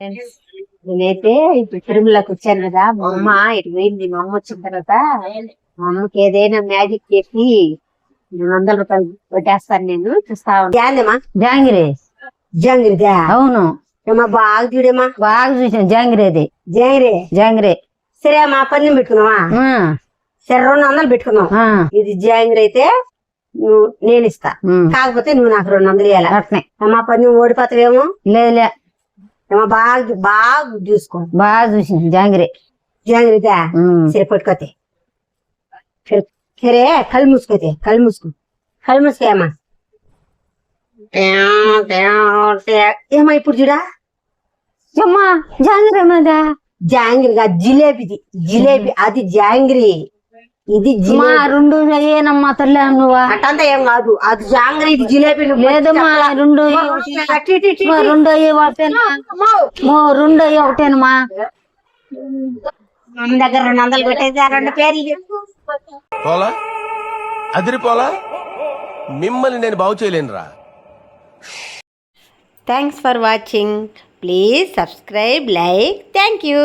నేనైతే ఇప్పుడు తిరుమలకి వచ్చాను కదా మా అమ్మ ఇటు పోయింది మా అమ్మ వచ్చిన తర్వాత మా అమ్మకి ఏదైనా మ్యాజిక్ చేసి రెండు వందల రూపాయలు కొట్టేస్తాను నేను చూస్తా జాందేమా జాంగిరి. జాంగిరిదా అవును. ఏమా బాగా చూడేమా బాగా చూసాను జాంగిరేది జాంగిరి? జాంగిరే. సరే మా పని పెట్టుకున్నావా? సరే రెండు వందలు పెట్టుకున్నావు. ఇది జాంగిరి అయితే నువ్వు నేను ఇస్తా. కాకపోతే నువ్వు నాకు రెండు వందలు ఇవ్వాలి అట్నే. మా పని ఓడిపోతావేమో? లేదు లే. ఏమో బాగా బాగా చూసుకో బాగా చూసాను. జాంగిరే. జాంగిరిదా ఉమ్, సరే పట్టుకోతే. సరే కళ్ళు మూసుకోతే కళ్ళు మూసుకో. కళ్ళు మూసుకోయమ్మా. ఏమా ఇప్పుడు చూడా? అమ్మా జాంగిరే మాదా? జాంగిరి జిలేబిది జిలేబి అది జాంగిరి. ఇది మా రెండు అయ్యేనమ్మా తల్లి నువ్వా? అటంతా ఏం కాదు అది జాంగిరి ఇది జిలేబి లేదమ్మా రెండు రెండు అయ్యి ఒకటేనా? రెండు అయ్యి ఒకటేనమ్మా? మన దగ్గర రెండు వందలు కొట్టేసి ఆ రెండు పేర్లు పోలా? అదిరిపోలా మిమ్మల్ని నేను బాగు చేయలేనురా. Thanks for watching please subscribe like thank you